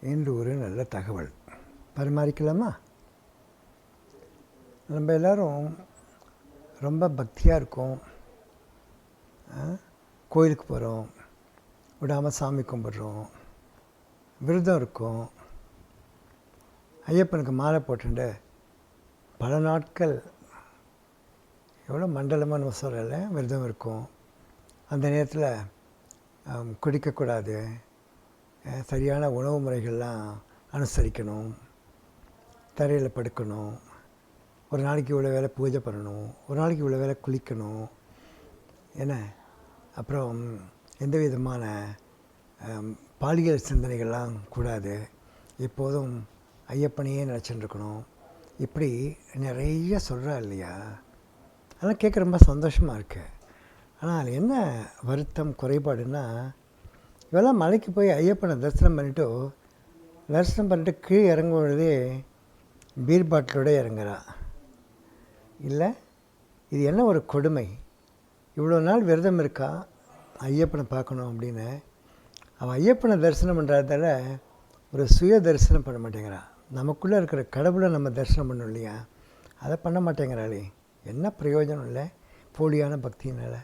என்று ஒரு நல்ல தகவல். பரிமாறிக்கலாமா? நம்ம எல்லோரும் ரொம்ப பக்தியாக இருக்கோம். கோயிலுக்கு போகிறோம் விடாமல் சாமி கும்பிட்றோம். விரதம் இருக்கும். ஐயப்பனுக்கு மாலை போட்டுண்டு பல நாட்கள் எவ்வளோ மண்டலமாக நம்ம சொல்லலை விரதம் இருக்கும். அந்த நேரத்தில் குடிக்கக்கூடாது. சரியான உணவு முறைகள்லாம் அனுசரிக்கணும். தரையில் படுக்கணும். ஒரு நாளைக்கு இவ்வளோ வேலை பூஜை பண்ணணும். ஒரு நாளைக்கு இவ்வளோ வேலை குளிக்கணும். என்ன? அப்புறம் எந்த விதமான பாலியல் சிந்தனைகள்லாம் கூடாது. எப்போதும் ஐயப்பனையே நினச்சிட்டுருக்கணும் இப்படி நிறைய சொல்கிறா இல்லையா? அதெல்லாம் கேட்க ரொம்ப சந்தோஷமாக இருக்குது ஆனால் அதில் என்ன வருத்தம் குறைபாடுன்னா இவெல்லாம் மலைக்கு போய் ஐயப்பனை தரிசனம் பண்ணிவிட்டு தரிசனம் பண்ணிட்டு கீழே இறங்கும் பொழுது பீர் பாட்டிலோட இறங்குறா. இல்லை இது என்ன ஒரு கொடுமை? இவ்வளோ நாள் விரதம் இருக்கா? ஐயப்பனை பார்க்கணும் அப்படின்னு. அவன் ஐயப்பனை தரிசனம் பண்ணுறதால ஒரு சுய தரிசனம் பண்ண மாட்டேங்கிறான் நமக்குள்ளே இருக்கிற கடவுளை நம்ம தரிசனம் பண்ணோம் இல்லையா? அதை பண்ண மாட்டேங்கிறாளே. என்ன பிரயோஜனம் இல்லை? போலியான பக்தியினால்.